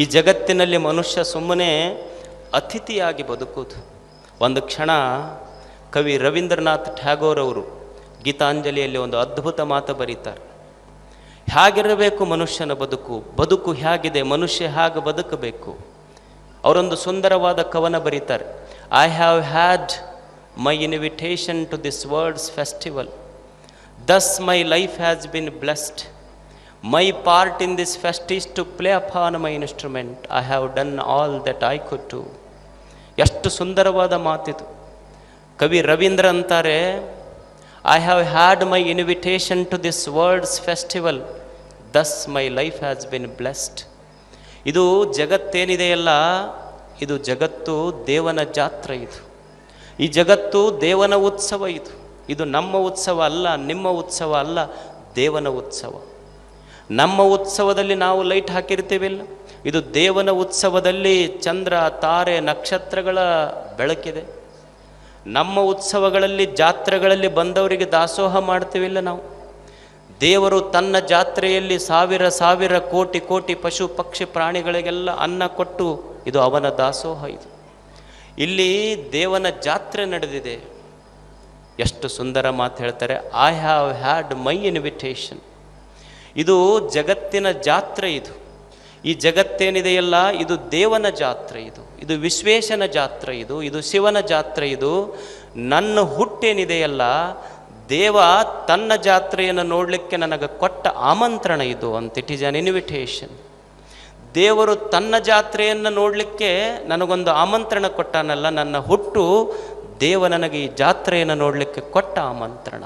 ಈ ಜಗತ್ತಿನಲ್ಲಿ ಮನುಷ್ಯ ಸುಮ್ಮನೆ ಅತಿಥಿಯಾಗಿ ಬದುಕುವುದು. ಒಂದು ಕ್ಷಣ ಕವಿ ರವೀಂದ್ರನಾಥ್ ಟ್ಯಾಗೋರ್ ಅವರು ಗೀತಾಂಜಲಿಯಲ್ಲಿ ಒಂದು ಅದ್ಭುತ ಮಾತು ಬರೀತಾರೆ. ಹೇಗಿರಬೇಕು ಮನುಷ್ಯನ ಬದುಕು? ಬದುಕು ಹೇಗಿದೆ? ಮನುಷ್ಯ ಹೇಗೆ ಬದುಕಬೇಕು? ಅವರೊಂದು ಸುಂದರವಾದ ಕವನ ಬರೀತಾರೆ. I have had my invitation to this world's festival thus my life has been blessed my part in this fest is to play upon my instrument I have done all that I ಕೊಟ್ಟು ಎಷ್ಟು ಸುಂದರವಾದ ಮಾತಿದು. ಕವಿ ರವೀಂದ್ರ ಅಂತಾರೆ I have had my invitation to this world's festival thus my life has been blessed ಇದು ಜಗತ್ತೇನಿದೆಯಲ್ಲ, ಇದು ಜಗತ್ತು ದೇವನ ಜಾತ್ರೆ ಇದು. ಈ ಜಗತ್ತು ದೇವನ ಉತ್ಸವ ಇದು. ಇದು ನಮ್ಮ ಉತ್ಸವ ಅಲ್ಲ, ನಿಮ್ಮ ಉತ್ಸವ ಅಲ್ಲ, ದೇವನ ಉತ್ಸವ. ನಮ್ಮ ಉತ್ಸವದಲ್ಲಿ ನಾವು ಲೈಟ್ ಹಾಕಿರ್ತೀವಿಲ್ಲ ಇದು ದೇವನ ಉತ್ಸವದಲ್ಲಿ ಚಂದ್ರ, ತಾರೆ, ನಕ್ಷತ್ರಗಳ ಬೆಳಕಿದೆ. ನಮ್ಮ ಉತ್ಸವಗಳಲ್ಲಿ, ಜಾತ್ರೆಗಳಲ್ಲಿ ಬಂದವರಿಗೆ ದಾಸೋಹ ಮಾಡ್ತೀವಿಲ್ಲ ನಾವು. ದೇವರು ತನ್ನ ಜಾತ್ರೆಯಲ್ಲಿ ಸಾವಿರ ಸಾವಿರ ಕೋಟಿ ಕೋಟಿ ಪಶು, ಪಕ್ಷಿ, ಪ್ರಾಣಿಗಳಿಗೆಲ್ಲ ಅನ್ನ ಕೊಟ್ಟು ಇದು ಅವನ ದಾಸೋಹ ಇದು. ಇಲ್ಲಿ ದೇವನ ಜಾತ್ರೆ ನಡೆದಿದೆ. ಎಷ್ಟು ಸುಂದರ ಮಾತು ಹೇಳ್ತಾರೆ I have had my invitation ಇದು ಜಗತ್ತಿನ ಜಾತ್ರೆ ಇದು. ಈ ಜಗತ್ತೇನಿದೆಯಲ್ಲ, ಇದು ದೇವನ ಜಾತ್ರೆ ಇದು. ಇದು ವಿಶ್ವೇಶನ ಜಾತ್ರೆ ಇದು. ಇದು ಶಿವನ ಜಾತ್ರೆ ಇದು. ನನ್ನ ಹುಟ್ಟೇನಿದೆಯಲ್ಲ, ದೇವ ತನ್ನ ಜಾತ್ರೆಯನ್ನು ನೋಡಲಿಕ್ಕೆ ನನಗೆ ಕೊಟ್ಟ ಆಮಂತ್ರಣ ಇದು ಅಂತ ಇಟ್ ಈಸ್ ಅನ್ ಇನ್ವಿಟೇಷನ್ ದೇವರು ತನ್ನ ಜಾತ್ರೆಯನ್ನು ನೋಡಲಿಕ್ಕೆ ನನಗೊಂದು ಆಮಂತ್ರಣ ಕೊಟ್ಟಾನಲ್ಲ, ನನ್ನ ಹುಟ್ಟು ದೇವ ನನಗೆ ಈ ಜಾತ್ರೆಯನ್ನು ನೋಡಲಿಕ್ಕೆ ಕೊಟ್ಟ ಆಮಂತ್ರಣ.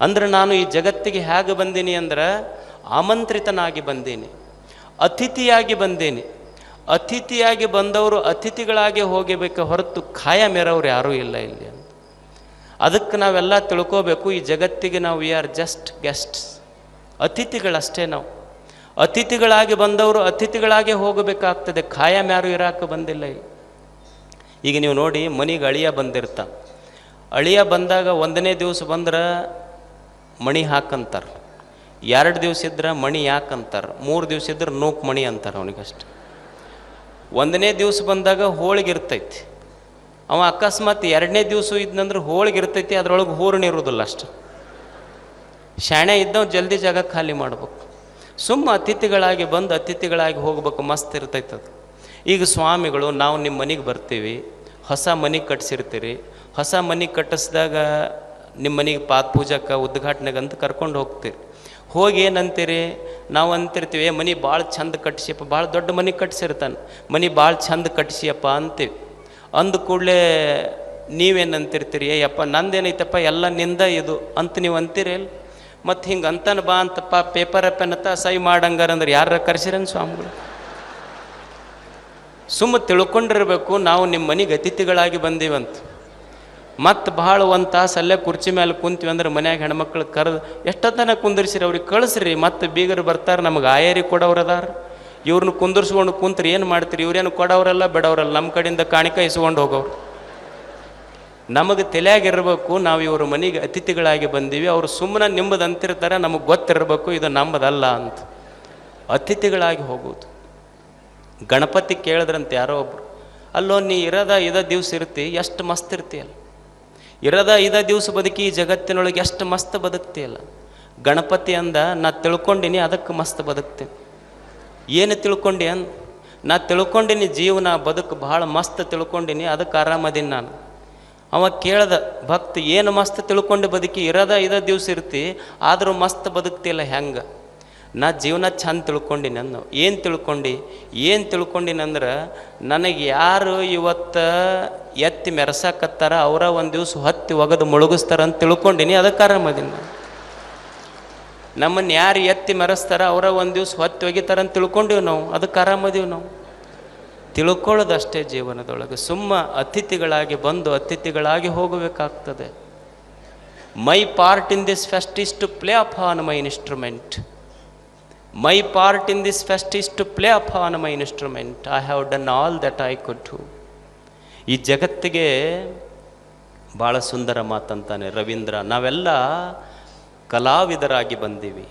ಅಂದ್ರೆ ನಾನು ಈ ಜಗತ್ತಿಗೆ ಹೇಗೆ ಬಂದೀನಿ ಅಂದ್ರೆ ಆಮಂತ್ರಿತನಾಗಿ ಬಂದೇನೆ, ಅತಿಥಿಯಾಗಿ ಬಂದೇನೆ. ಅತಿಥಿಯಾಗಿ ಬಂದವರು ಅತಿಥಿಗಳಾಗಿ ಹೋಗಬೇಕು ಹೊರತು ಖಾಯ ಮೇರವ್ರು ಯಾರೂ ಇಲ್ಲ ಇಲ್ಲಿ ಅಂತ. ಅದಕ್ಕೆ ನಾವೆಲ್ಲ ತಿಳ್ಕೋಬೇಕು, ಈ ಜಗತ್ತಿಗೆ ನಾವು ವಿ ಆರ್ ಜಸ್ಟ್ ಗೆಸ್ಟ್ಸ್ ಅತಿಥಿಗಳಷ್ಟೇ ನಾವು. ಅತಿಥಿಗಳಾಗಿ ಬಂದವರು ಅತಿಥಿಗಳಾಗಿ ಹೋಗಬೇಕಾಗ್ತದೆ, ಖಾಯಂ ಯಾರು ಇರಾಕ ಬಂದಿಲ್ಲ ಇಲ್ಲಿ. ಈಗ ನೀವು ನೋಡಿ, ಮನೆಗೆ ಅಳಿಯ ಬಂದಿರ್ತ ಅಳಿಯ ಬಂದಾಗ ಒಂದನೇ ದಿವಸ ಬಂದ್ರೆ ಮಣಿ ಹಾಕಂತಾರೆ ಎರಡು ದಿವಸ ಇದ್ರೆ ಮಣಿ ಯಾಕೆ ಅಂತಾರೆ ಮೂರು ದಿವಸ ಇದ್ರೆ ನೂಕು ಮಣಿ ಅಂತಾರೆ ಅವನಿಗಷ್ಟು. ಒಂದನೇ ದಿವಸ ಬಂದಾಗ ಹೋಳಿಗೆ ಇರ್ತೈತಿ. ಅವ ಅಕಸ್ಮಾತ್ ಎರಡನೇ ದಿವಸ ಇದ್ನಂದ್ರೆ ಹೋಳಿಗೆ ಇರ್ತೈತಿ, ಅದ್ರೊಳಗೆ ಹೂರ್ಣ ಇರೋದಿಲ್ಲ ಅಷ್ಟು. ಶಾಣೆ ಇದ್ದವ್ ಜಲ್ದಿ ಜಾಗ ಖಾಲಿ ಮಾಡ್ಬೇಕು. ಸುಮ್ಮ ಅತಿಥಿಗಳಾಗಿ ಬಂದು ಅತಿಥಿಗಳಾಗಿ ಹೋಗ್ಬೇಕು, ಮಸ್ತ್ ಇರ್ತೈತೆ ಅದು. ಈಗ ಸ್ವಾಮಿಗಳು, ನಾವು ನಿಮ್ಮ ಮನೆಗೆ ಬರ್ತೀವಿ, ಹೊಸ ಮನೆ ಕಟ್ಸಿರ್ತೀರಿ, ಹೊಸ ಮನೆ ಕಟ್ಟಿಸ್ದಾಗ ನಿಮ್ಮ ಮನೆಗೆ ಪಾತ್ ಪೂಜಕ್ಕೆ ಉದ್ಘಾಟನೆಗೆ ಅಂತ ಕರ್ಕೊಂಡು ಹೋಗ್ತೀರಿ. ಹೋಗಿ ಏನಂತೀರಿ ನಾವು ಅಂತಿರ್ತೀವಿ ಮನೆ ಭಾಳ ಚಂದ ಕಟ್ಟಿಸಿಯಪ್ಪ ಭಾಳ ದೊಡ್ಡ ಮನೆ ಕಟ್ಸಿರ್ತಾನೆ, ಮನೆ ಭಾಳ ಚಂದ ಕಟ್ಟಿಸಿಯಪ್ಪ ಅಂತೀವಿ. ಅಂದ ಕೂಡಲೇ ನೀವೇನು ಅಂತಿರ್ತೀರಿ ಏಯಪ್ಪ ಯಪ್ಪ, ನಂದೇನೈತಪ್ಪ, ಎಲ್ಲ ನಿಂದ ಇದು ಅಂತ ನೀವು ಅಂತೀರಿ ಮತ್ತು ಹಿಂಗೆ ಅಂತಾನೆ ಬಾ ಅಂತಪ್ಪ, ಪೇಪರ್ ಅಪ್ಪನತ್ತ ಸೈ ಮಾಡಂಗಾರ ಅಂದ್ರೆ ಯಾರ ಕರ್ಸಿರನ್ ಸ್ವಾಮಿಗಳು? ಸುಮ್ಮ ತಿಳ್ಕೊಂಡಿರ್ಬೇಕು, ನಾವು ನಿಮ್ಮ ಮನೆಗೆ ಅತಿಥಿಗಳಾಗಿ ಬಂದೀವಂತ. ಮತ್ತು ಭಾಳ ಒಂದು ತಾಸು ಅಲ್ಲೇ ಕುರ್ಚಿ ಮೇಲೆ ಕುಂತೀವಿ ಅಂದ್ರೆ ಮನ್ಯಾಗ ಹೆಣ್ಮಕ್ಳು ಕರೆದು ಎಷ್ಟೊತ್ತನ ಕುಂದಿರ್ಸಿರಿ ಅವ್ರಿಗೆ ಕಳಿಸ್ರಿ, ಮತ್ತು ಬೀಗರು ಬರ್ತಾರೆ, ನಮಗೆ ಆಯರಿ ಕೊಡೋರು ಅದಾರ. ಇವ್ರನ್ನ ಕುಂದಿರ್ಸ್ಕೊಂಡು ಕುಂತ್ರಿ ಏನು ಮಾಡ್ತೀರಿ? ಇವ್ರೇನು ಕೊಡೋರಲ್ಲ ಬಿಡೋರಲ್ಲ ನಮ್ಮ ಕಡೆಯಿಂದ ಕಾಣಿಕೆ ಇಸ್ಕೊಂಡು ಹೋಗೋರು. ನಮಗೆ ತಲೆಯಾಗಿರಬೇಕು ನಾವು ಇವರು ಮನೆಗೆ ಅತಿಥಿಗಳಾಗಿ ಬಂದೀವಿ, ಅವರು ಸುಮ್ಮನೆ ನಿಮ್ಮದು ಅಂತಿರ್ತಾರೆ, ನಮಗೆ ಗೊತ್ತಿರಬೇಕು, ಇದು ನಮ್ಮದಲ್ಲ ಅಂತ. ಅತಿಥಿಗಳಾಗಿ ಹೋಗೋದು. ಗಣಪತಿ ಕೇಳಿದ್ರಂತೆ ಯಾರೋ ಒಬ್ರು, ಅಲ್ಲೋ, ನೀ ಇರದ ಇದ ದಿವ್ಸ ಇರ್ತಿ, ಎಷ್ಟು ಮಸ್ತ್ ಇರ್ತೀಯಲ್ಲ ಇರದ ಇದ ದಿವಸ ಬದುಕಿ ಜಗತ್ತಿನೊಳಗೆ ಎಷ್ಟು ಮಸ್ತ್ ಬದುಕ್ತಿಯಲ್ಲ ಗಣಪತಿ ಅಂದ, ನಾ ತಿಳ್ಕೊಂಡಿನಿ, ಅದಕ್ಕೆ ಮಸ್ತ್ ಬದುಕ್ತೆ. ಏನು ತಿಳ್ಕೊಂಡಿ ಅಂದ? ನಾ ತಿಳ್ಕೊಂಡಿನಿ, ಜೀವನ, ಬದುಕು ಭಾಳ ಮಸ್ತ್ ತಿಳ್ಕೊಂಡಿನಿ, ಅದಕ್ಕೆ ಆರಾಮದೀನಿ ನಾನು. ಅವ ಕೇಳ್ದ, ಭಕ್ತ, ಏನು ಮಸ್ತ್ ತಿಳ್ಕೊಂಡು ಬದುಕಿ, ಇರದ ಇದ ದಿವಸ ಇರ್ತಿ, ಆದರೂ ಮಸ್ತ್ ಬದುಕ್ತಿಲ್ಲ ಹೆಂಗೆ? ನಾ ಜೀವನ ಚಂದ ತಿಳ್ಕೊಂಡಿನಿ ನಾನು ಏನು ತಿಳ್ಕೊಂಡು? ಏನು ತಿಳ್ಕೊಂಡಿನಂದ್ರೆ ನನಗೆ ಯಾರು ಇವತ್ತು ಎತ್ತಿ ಮೆರೆಸಾಕತ್ತಾರ, ಅವರ ಒಂದು ದಿವ್ಸ ಹೊತ್ತಿ ಒಗದು ಮುಳುಗಿಸ್ತಾರ ಅಂತ ತಿಳ್ಕೊಂಡಿನಿ ಅದಕ್ಕೆ ಆರಾಮದಿನ ನಾನು. ನಮ್ಮನ್ನು ಯಾರು ಎತ್ತಿ ಮೆರೆಸ್ತಾರ, ಅವರ ಒಂದು ದಿವ್ಸ ಹೊತ್ತಿ ಒಗಿತಾರ ಅಂತ ತಿಳ್ಕೊಂಡಿವಿ ನಾವು ಅದಕ್ಕೆ ಆರಾಮದೀವಿ ನಾವು. ತಿಳ್ಕೊಳ್ಳೋದಷ್ಟೇ ಜೀವನದೊಳಗೆ. ಸುಮ್ಮ ಅತಿಥಿಗಳಾಗಿ ಬಂದು ಅತಿಥಿಗಳಾಗಿ ಹೋಗಬೇಕಾಗ್ತದೆ. My part in this fest is to play upon my instrument. My part in this fest is to play upon my instrument I have done all that I could to ಈ ಜಗತ್ತಿಗೆ ಭಾಳ ಸುಂದರ ಮಾತಂತಾನೆ ರವೀಂದ್ರ. ನಾವೆಲ್ಲ ಕಲಾವಿದರಾಗಿ ಬಂದೀವಿ.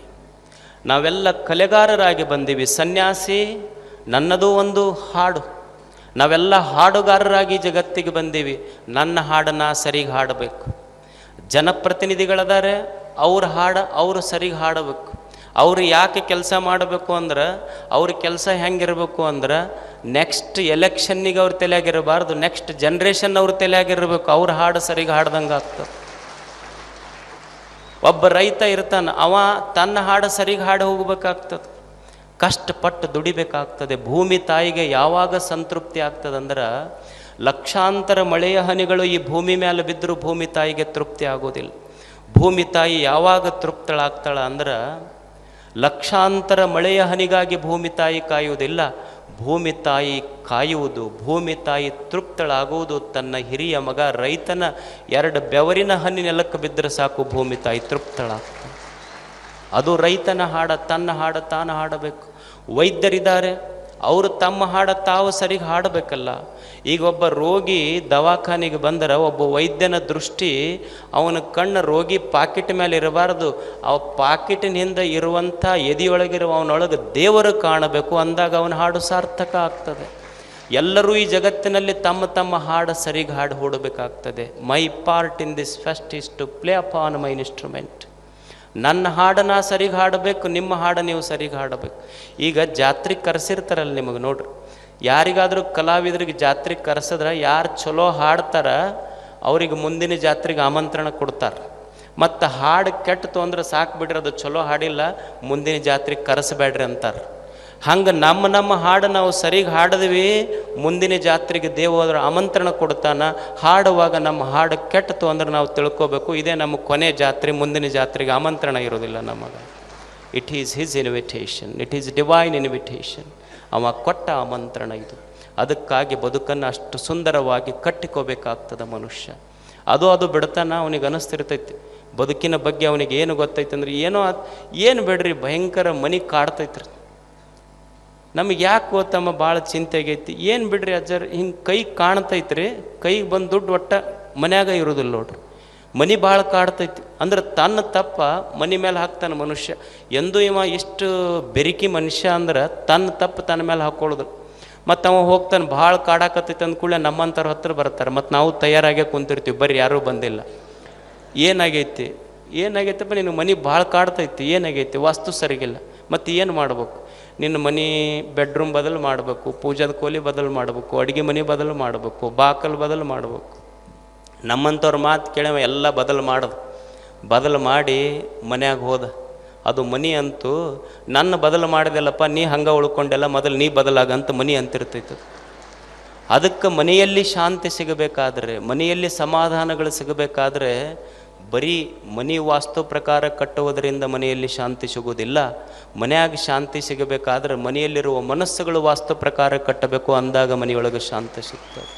ನಾವೆಲ್ಲ ಕಲೆಗಾರರಾಗಿ ಬಂದೀವಿ. ಸನ್ಯಾಸಿ, ನನ್ನದು ಒಂದು ಹಾಡು. ನಾವೆಲ್ಲ ಹಾಡುಗಾರರಾಗಿ ಜಗತ್ತಿಗೆ ಬಂದೀವಿ. ನನ್ನ ಹಾಡನ್ನು ಸರಿಗೆ ಹಾಡಬೇಕು. ಜನಪ್ರತಿನಿಧಿಗಳದಾರೆ, ಅವ್ರ ಹಾಡು ಅವರು ಸರಿಗೆ ಹಾಡಬೇಕು. ಅವರು ಯಾಕೆ ಕೆಲಸ ಮಾಡಬೇಕು ಅಂದ್ರೆ, ಅವ್ರ ಕೆಲಸ ಹೆಂಗಿರಬೇಕು ಅಂದ್ರೆ ನೆಕ್ಸ್ಟ್ ಎಲೆಕ್ಷನ್ನಿಗೆ ಅವ್ರ ತಲೆಯಾಗಿರಬಾರ್ದು ನೆಕ್ಸ್ಟ್ ಜನ್ರೇಷನ್ ಅವ್ರ ತಲೆಯಾಗಿರಬೇಕು, ಅವ್ರ ಹಾಡು ಸರಿಗೆ ಹಾಡ್ದಂಗೆ ಆಗ್ತದೆ ಒಬ್ಬ ರೈತ ಇರ್ತಾನೆ, ಅವ ತನ್ನ ಹಾಡು ಸರಿಗೆ ಹಾಡು ಹೋಗ್ಬೇಕಾಗ್ತದೆ. ಕಷ್ಟಪಟ್ಟು ದುಡಿಬೇಕಾಗ್ತದೆ, ಭೂಮಿ ತಾಯಿಗೆ ಯಾವಾಗ ಸಂತೃಪ್ತಿ ಆಗ್ತದಂದ್ರೆ, ಲಕ್ಷಾಂತರ ಮಳೆಯ ಹನಿಗಳು ಈ ಭೂಮಿ ಮೇಲೆ ಬಿದ್ದರೂ ಭೂಮಿ ತಾಯಿಗೆ ತೃಪ್ತಿ ಆಗೋದಿಲ್ಲ. ಭೂಮಿ ತಾಯಿ ಯಾವಾಗ ತೃಪ್ತಳಾಗ್ತಾಳ ಅಂದ್ರೆ ಲಕ್ಷಾಂತರ ಮಳೆಯ ಹನಿಗಾಗಿ ಭೂಮಿ ತಾಯಿ ಕಾಯುವುದಿಲ್ಲ. ಭೂಮಿ ತಾಯಿ ಕಾಯುವುದು, ಭೂಮಿ ತಾಯಿ ತೃಪ್ತಳಾಗುವುದು. ತನ್ನ ಹಿರಿಯ ಮಗ ರೈತನ ಎರಡು ಬೆವರಿನ ಹನಿ ನೆಲಕ್ಕೆ ಬಿದ್ದರೆ ಸಾಕು, ಭೂಮಿ ತಾಯಿ ತೃಪ್ತಳಾಗ್ತಾಳೆ. ಅದು ರೈತನ ಹಾಡ, ತನ್ನ ಹಾಡ ತಾನು ಹಾಡಬೇಕು. ವೈದ್ಯರಿದ್ದಾರೆ. ಅವರು ತಮ್ಮ ಹಾಡ ತಾವು ಸರಿಗೆ ಹಾಡಬೇಕಲ್ಲ. ಈಗ ಒಬ್ಬ ರೋಗಿ ದವಾಖಾನೆಗೆ ಬಂದರೆ ಒಬ್ಬ ವೈದ್ಯನ ದೃಷ್ಟಿ ಅವನ ಕಣ್ಣು ರೋಗಿ ಪಾಕೆಟ್ ಮೇಲೆ ಇರಬಾರ್ದು. ಆ ಪಾಕಿಟಿನಿಂದ ಇರುವಂಥ ಎದೆಯೊಳಗಿರುವ ಅವನೊಳಗೆ ದೇವರು ಕಾಣಬೇಕು ಅಂದಾಗ ಅವನ ಹಾಡು ಸಾರ್ಥಕ ಆಗ್ತದೆ. ಎಲ್ಲರೂ ಈ ಜಗತ್ತಿನಲ್ಲಿ ತಮ್ಮ ತಮ್ಮ ಹಾಡು ಸರಿಗೆ ಹಾಡು ಹೂಡಬೇಕಾಗ್ತದೆ. My part in this fest is to play on my instrument. ನನ್ನ ಹಾಡನ್ನ ಸರಿಗೆ ಹಾಡಬೇಕು ನಿಮ್ಮ ಹಾಡು ನೀವು ಸರಿಗೆ ಹಾಡಬೇಕು ಈಗ ಜಾತ್ರೆಗೆ ಕರೆಸಿರ್ತಾರಲ್ಲ ನಿಮಗೆ ನೋಡ್ರಿ. ಯಾರಿಗಾದರೂ ಕಲಾವಿದರಿಗೆ ಜಾತ್ರೆಗೆ ಕರೆಸಿದ್ರೆ ಯಾರು ಚಲೋ ಹಾಡ್ತಾರ, ಅವ್ರಿಗೆ ಮುಂದಿನ ಜಾತ್ರೆಗೆ ಆಮಂತ್ರಣ ಕೊಡ್ತಾರೆ. ಮತ್ತು ಹಾಡು ಕೆಟ್ಟು ಅಂದ್ರೆ ಸಾಕು ಬಿಡ್ರಿ, ಅದು ಚಲೋ ಹಾಡಿಲ್ಲ, ಮುಂದಿನ ಜಾತ್ರೆಗೆ ಕರೆಸಬೇಡ್ರಿ ಅಂತಾರೆ. ಹಂಗೆ ನಮ್ಮ ನಮ್ಮ ಹಾಡು ನಾವು ಸರಿಗೆ ಹಾಡಿದ್ವಿ. ಮುಂದಿನ ಜಾತ್ರೆಗೆ ದೇವರ ಆಮಂತ್ರಣ ಕೊಡ್ತಾನ. ಹಾಡುವಾಗ ನಮ್ಮ ಹಾಡು ಕೆಟ್ಟತು ಅಂದ್ರೆ ನಾವು ತಿಳ್ಕೋಬೇಕು. ಇದೇ ನಮ್ಮ ಕೊನೆ ಜಾತ್ರೆ, ಮುಂದಿನ ಜಾತ್ರೆಗೆ ಆಮಂತ್ರಣ ಇರೋದಿಲ್ಲ ನಮಗೆ. It is his invitation it is divine invitation ಅವ ಕೊಟ್ಟ ಆಮಂತ್ರಣ ಇದು. ಅದಕ್ಕಾಗಿ ಬದುಕನ್ನು ಅಷ್ಟು ಸುಂದರವಾಗಿ ಕಟ್ಟಿಕೋಬೇಕಾಗ್ತದೆ ಮನುಷ್ಯ. ಅದು ಅದು ಬಿಡ್ತಾನ ಅವನಿಗೆ ಅನಿಸ್ತಿರ್ತೈತಿ. ಬದುಕಿನ ಬಗ್ಗೆ ಅವನಿಗೆ ಏನು ಗೊತ್ತೈತೆ ಅಂದ್ರೆ ಏನೋ ಏನು ಬೇಡ್ರಿ? ಭಯಂಕರ ಮನಿ ಕಾಡ್ತೈತ್ರಿ. ನಮಗೆ ಯಾಕೆ ಓದ್ತಮ್ಮ ಭಾಳ ಚಿಂತೆ ಆಗೈತಿ ಏನು ಬಿಡ್ರಿ ಅಜ್ಜರ್, ಹಿಂಗೆ ಕೈ ಕಾಣ್ತೈತ್ರಿ, ಕೈಗೆ ಬಂದು ದುಡ್ಡು ಒಟ್ಟ ಮನ್ಯಾಗ ಇರೋದಿಲ್ಲ ನೋಡ್ರಿ. ಮನಿ ಭಾಳ ಕಾಡ್ತೈತಿ. ಅಂದ್ರೆ ತನ್ನ ತಪ್ಪ ಮನಿ ಮೇಲೆ ಹಾಕ್ತಾನೆ ಮನುಷ್ಯ. ಎಂದೂ ಇವ ಎಷ್ಟು ಬೆರಿಕಿ ಮನುಷ್ಯ ಅಂದ್ರೆ ತನ್ನ ತಪ್ಪು ತನ್ನ ಮೇಲೆ ಹಾಕ್ಕೊಳ್ಳೋದು ಮತ್ತು ಅವ ಹೋಗ್ತಾನೆ, ಭಾಳ ಕಾಡಾಕತ್ತೈತೆ ಅಂದ್ಕೂಡಲೇ ನಮ್ಮಂಥವ್ರ ಹತ್ರ ಬರ್ತಾರೆ. ಮತ್ತು ನಾವು ತಯಾರಾಗೇ ಕುಂತಿರ್ತೀವಿ. ಬರ್ರಿ, ಯಾರೂ ಬಂದಿಲ್ಲ. ಏನಾಗೈತಿ? ಏನಾಗೈತಪ್ಪ ನಿನ್ನ ಮನೆ ಭಾಳ ಕಾಡ್ತೈತಿ? ಏನಾಗೈತಿ? ವಾಸ್ತು ಸರಿಗಿಲ್ಲ. ಮತ್ತು ಏನು ಮಾಡ್ಬೇಕು? ನಿನ್ನ ಮನೆ ಬೆಡ್ರೂಮ್ ಬದಲು ಮಾಡಬೇಕು, ಪೂಜಾದ ಕೋಲಿ ಬದಲು ಮಾಡಬೇಕು, ಅಡುಗೆ ಮನೆ ಬದಲು ಮಾಡಬೇಕು, ಬಾಕಲ್ ಬದಲು ಮಾಡಬೇಕು. ನಮ್ಮಂಥವ್ರ ಮಾತು ಕೇಳವ ಎಲ್ಲ ಬದಲು ಮಾಡೋದು. ಬದಲು ಮಾಡಿ ಮನ್ಯಾಗ ಹೋದ. ಅದು ಮನಿ ಅಂತೂ ನನ್ನ ಬದಲು ಮಾಡಿದೆಲ್ಲಪ್ಪ, ನೀ ಹಂಗೆ ಉಳ್ಕೊಂಡೆಲ್ಲ ಮೊದಲು ನೀ ಬದಲಾಗಂತ ಮನಿ ಅಂತಿರ್ತೈತೆ ಅದು. ಅದಕ್ಕೆ ಮನೆಯಲ್ಲಿ ಶಾಂತಿ ಸಿಗಬೇಕಾದ್ರೆ, ಮನೆಯಲ್ಲಿ ಸಮಾಧಾನಗಳು ಸಿಗಬೇಕಾದ್ರೆ ಬರೀ ಮನೆ ವಾಸ್ತು ಪ್ರಕಾರ ಕಟ್ಟುವುದರಿಂದ ಮನೆಯಲ್ಲಿ ಶಾಂತಿ ಸಿಗುವುದಿಲ್ಲ. ಮನೆಯಾಗ ಶಾಂತಿ ಸಿಗಬೇಕಾದ್ರೆ ಮನೆಯಲ್ಲಿರುವ ಮನಸ್ಸುಗಳು ವಾಸ್ತು ಪ್ರಕಾರ ಕಟ್ಟಬೇಕು ಅಂದಾಗ ಮನೆಯೊಳಗೆ ಶಾಂತಿ ಸಿಗ್ತದೆ.